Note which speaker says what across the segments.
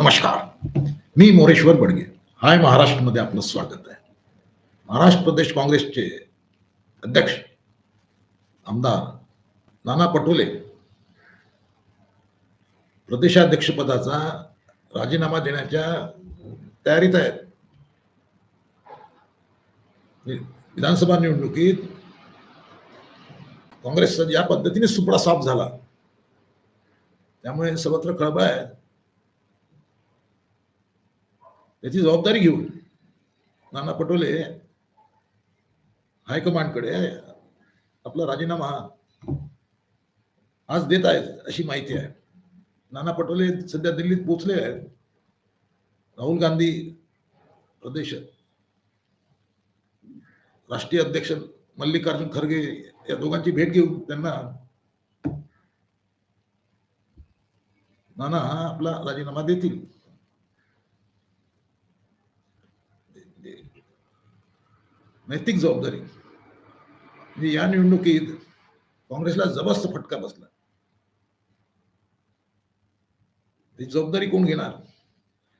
Speaker 1: नमस्कार. मी मोरेश्वर बडगे. हाय महाराष्ट्रमध्ये आपलं स्वागत आहे. महाराष्ट्र प्रदेश काँग्रेसचे अध्यक्ष आमदार नाना पटोले प्रदेशाध्यक्षपदाचा राजीनामा देण्याच्या तयारीत आहेत. विधानसभा निवडणुकीत काँग्रेसचा ज्या पद्धतीने सुपडा साफ झाला त्यामुळे सर्वत्र खळबळ आहे. त्याची जबाबदारी घेऊन. नाना पटोले हायकमांडकडे आपला राजीनामा आज देत आहेत अशी माहिती आहे. नाना पटोले सध्या दिल्लीत पोहोचले आहेत. राहुल गांधी प्रदेश राष्ट्रीय अध्यक्ष मल्लिकार्जुन खरगे या दोघांची भेट घेऊन त्यांना नाना आपला राजीनामा देतील. नैतिक जबाबदारी. म्हणजे या निवडणुकीत काँग्रेसला जबरदस्त फटका बसला. ती जबाबदारी कोण घेणार?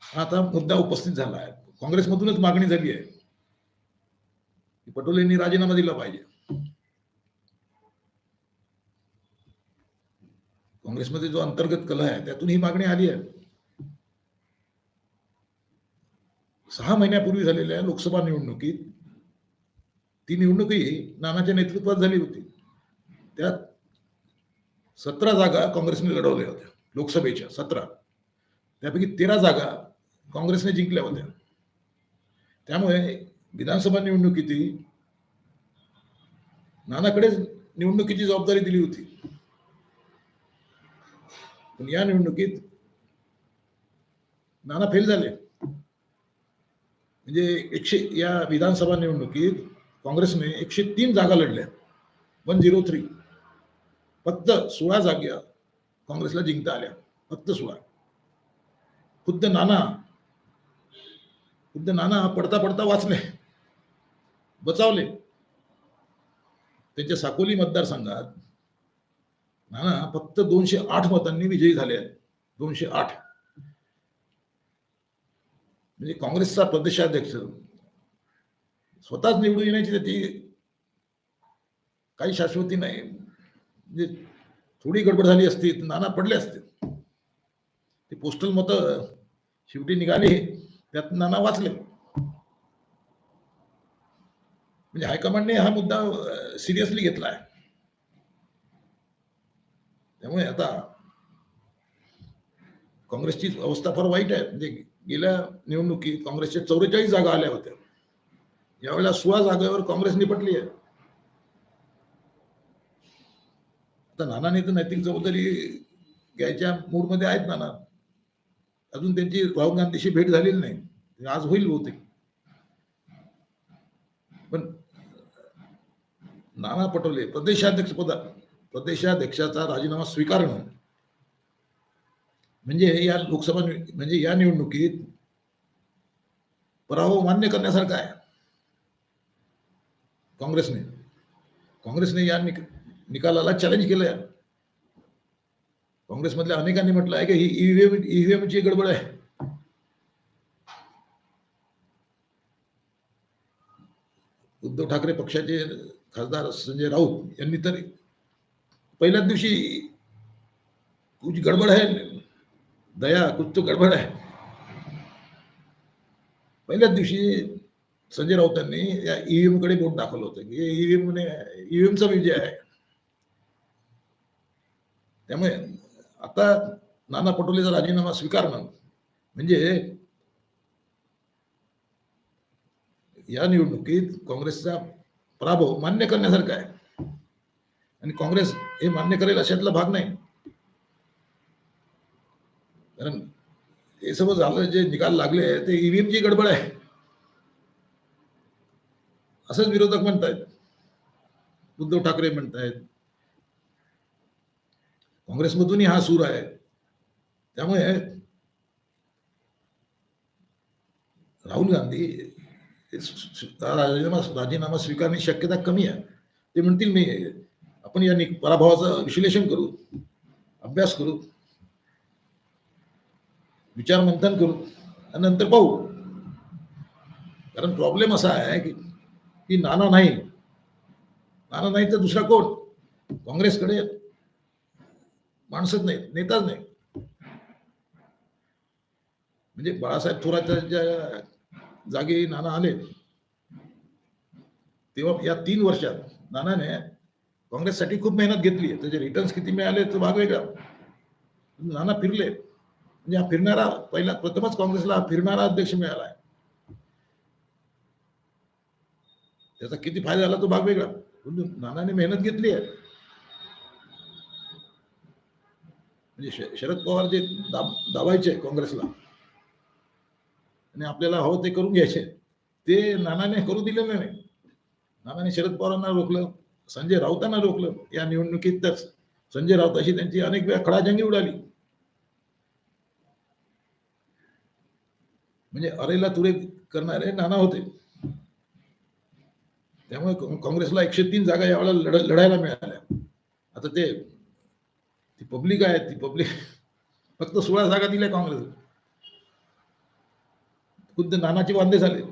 Speaker 1: हा आता मुद्दा उपस्थित झाला आहे. काँग्रेसमधूनच मागणी झाली आहे. की पटोलेंनी राजीनामा दिला पाहिजे. काँग्रेसमध्ये जो अंतर्गत कलह आहे त्यातून ही मागणी आली आहे. सहा महिन्यापूर्वी झालेल्या लोकसभा निवडणुकीत ती निवडणुकही नानाच्या नेतृत्वात झाली होती. त्यात सतरा जागा काँग्रेसने लढवल्या होत्या लोकसभेच्या सतरा. त्यापैकी तेरा जागा काँग्रेसने जिंकल्या होत्या. त्यामुळे विधानसभा निवडणुकीतही नानाकडेच निवडणुकीची जबाबदारी दिली होती. पण या निवडणुकीत नाना फेल झाले. म्हणजे एकशे या विधानसभा निवडणुकीत काँग्रेसने एकशे तीन जागा लढल्या. One zero three. फक्त सोळा जागा काँग्रेसला जिंकता आल्या. फक्त सोळा. खुद्द नाना खुद्द नाना पडता पडता वाचले. बचावले. त्यांच्या साकोली मतदारसंघात नाना फक्त दोनशे आठ मतांनी विजयी झाले आहेत. दोनशे आठ. म्हणजे काँग्रेसचा प्रदेशाध्यक्ष स्वतःच निवडून येण्याची त्याची काही शाश्वती नाही. म्हणजे थोडी गडबड झाली असती नाना पडले असते. ते पोस्टल मत शेवटी निघाली त्यात नाना वाचले. म्हणजे हायकमांडने हा मुद्दा सिरियसली घेतला आहे त्यामुळे आता काँग्रेसची अवस्था फार वाईट आहे. म्हणजे गेल्या निवडणुकीत काँग्रेसच्या चौवेचाळीस जागा आल्या होत्या. यावेळेला सोळा जागेवर काँग्रेस निपटली आहे. आता नानाने तर नैतिक जबाबदारी घ्यायच्या मूडमध्ये आहेत नाना. अजून त्यांची राहुल गांधीशी भेट झालेली नाही. आज होईल बहुतेक. पण नाना पटोले प्रदेशाध्यक्ष पदा प्रदेशाध्यक्षाचा राजीनामा स्वीकारणं म्हणजे या लोकसभा म्हणजे या निवडणुकीत पराभव मान्य करण्यासारखा आहे. काँग्रेसने. काँग्रेसने या निक- निकालाला चॅलेंज केलंय. काँग्रेसमधल्या अनेकांनी म्हटलं आहे की ही ईव्हीएम ईव्हीएमची गडबड आहे. उद्धव ठाकरे पक्षाचे खासदार संजय राऊत यांनी तर पहिल्याच दिवशी कुछ गडबड आहे. दया कुछ तो गडबड आहे. पहिल्याच दिवशी संजय राऊतांनी या ईव्हीएमकडे बोट दाखवलं होतं की ईव्हीएम ईव्हीएमचा विजय आहे. त्यामुळे आता नाना पटोलेचा राजीनामा स्वीकारणं म्हणजे या निवडणुकीत काँग्रेसचा पराभव मान्य करण्यासारखा आहे. आणि काँग्रेस हे मान्य करेल अशातला भाग नाही. कारण हे सर्व झालं जे निकाल लागले ते ईव्हीएमची गडबड आहे. असंच विरोधक म्हणतायत. उद्धव ठाकरे म्हणतायत. काँग्रेसमधूनही हा सूर आहे. त्यामुळे राहुल गांधी राजीनामा राजीनामा स्वीकारण्याची शक्यता कमी आहे. ते म्हणतील मी आपण या नि- पराभवाचं विश्लेषण करू अभ्यास करू विचार मंथन करू आणि नंतर पाहू. कारण प्रॉब्लेम असा आहे की की नाना नाही. नाना नाही तर दुसरा कोण? काँग्रेसकडे माणसंच नाही नेताच नाही म्हणजे बाळासाहेब थोरातच्या जागी नाना आले. तेव्हा या तीन वर्षात नानाने काँग्रेससाठी खूप मेहनत घेतली आहे. त्याचे रिटर्न्स किती मिळाले तो भाग वेगळा. नाना फिरले. म्हणजे हा फिरणारा पहिला प्रथमच काँग्रेसला फिरणारा अध्यक्ष मिळाला आहे. त्याचा किती फायदा झाला तो भाग वेगळा. नानाने मेहनत घेतली आहे. म्हणजे श- शरद पवार जे दाब दाबायचे काँग्रेसला आणि आपल्याला हवं ते करून घ्यायचे ते नानाने करू दिलं नाही नानाने शरद पवारांना रोखलं संजय राऊतांना रोखलं या निवडणुकीत तर संजय राऊताशी त्यांची अनेक वेळा खडाजंगी उडाली. म्हणजे अरेला तुरे करणारे नाना होते. त्यामुळे काँग्रेसला एकशे तीन जागा यावेळेला लढ लढायला मिळाल्या. आता ते ती पब्लिक आहे ती पब्लिक फक्त सोळा जागा दिल्या काँग्रेस खुद्द नानाचे वांदे झाले.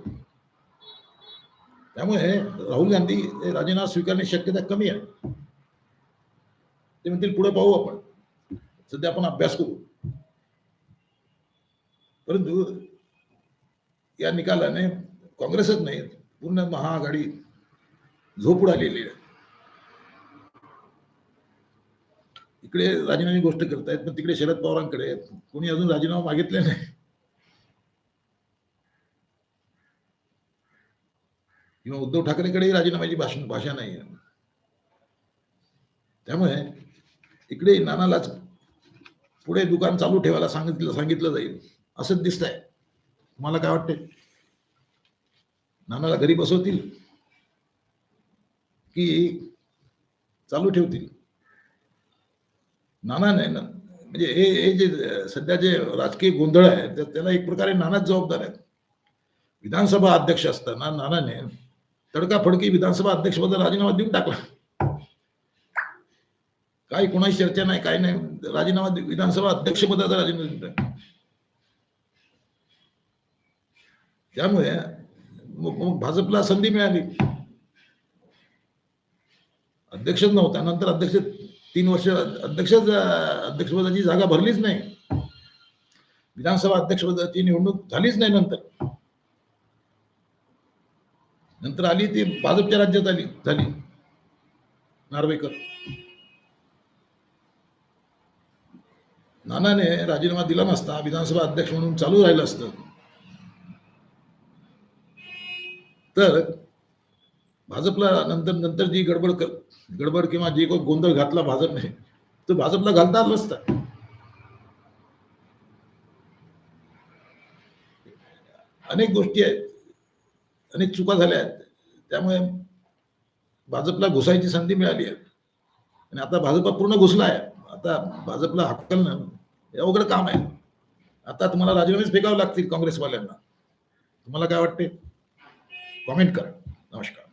Speaker 1: त्यामुळे राहुल गांधी राजीनामा स्वीकारण्याची शक्यता कमी आहे. ते म्हणतील पुढे पाहू आपण. सध्या आपण अभ्यास करू. परंतु या निकालाने काँग्रेसच नाही पूर्ण महाआघाडी झोप उडालेली आहे इकडे राजीनामी गोष्ट करतायत पण तिकडे शरद पवारांकडे कोणी अजून राजीनामा मागितले नाही. किंवा उद्धव ठाकरेकडेही राजीनाम्याची भाषण भाषा नाही त्यामुळे इकडे नानालाच पुढे दुकान चालू ठेवायला सांगितलं सांगितलं जाईल असंच दिसतंय. तुम्हाला काय वाटते नानाला घरी बसवतील? की चालू ठेवतील? नाना नाही ना म्हणजे हे हे जे सध्या जे राजकीय गोंधळ आहे त्याला एक प्रकारे नानाच जबाबदार आहेत. विधानसभा अध्यक्ष असताना नानाने तडकाफडकी विधानसभा अध्यक्षपदा राजीनामा देऊन टाकला. काही कोणाची चर्चा नाही काही नाही राजीनामा विधानसभा अध्यक्षपदाचा राजीनामा देऊन टाकला. त्यामुळे मग भाजपला संधी मिळाली. अध्यक्षच नव्हता नंतर अध्यक्ष तीन वर्ष अध्यक्ष अध्यक्षपदाची जागा भरलीच नाही. विधानसभा अध्यक्षपदाची निवडणूक झालीच नाही नंतर. नंतर आली ती भाजपच्या राज्यात आली झाली. नार्वेकर. नानाने राजीनामा दिला नसता विधानसभा अध्यक्ष म्हणून चालू राहिलं असतं. तर भाजपला नंतर नंतर जी गडबड कर गडबड किंवा जे काही गोंधळ घातला भाजपने तो भाजपला घालता आला नसता. अनेक गोष्टी आहेत. अनेक चुका झाल्या आहेत. त्यामुळे भाजपला घुसायची संधी मिळाली आहे. आणि आता भाजपा पूर्ण घुसला आहे आता भाजपला हक्कलणं हे अवघड काम आहे. आता तुम्हाला राजीनामेच फेकावे लागतील काँग्रेसवाल्यांना. तुम्हाला काय वाटते कॉमेंट करा नमस्कार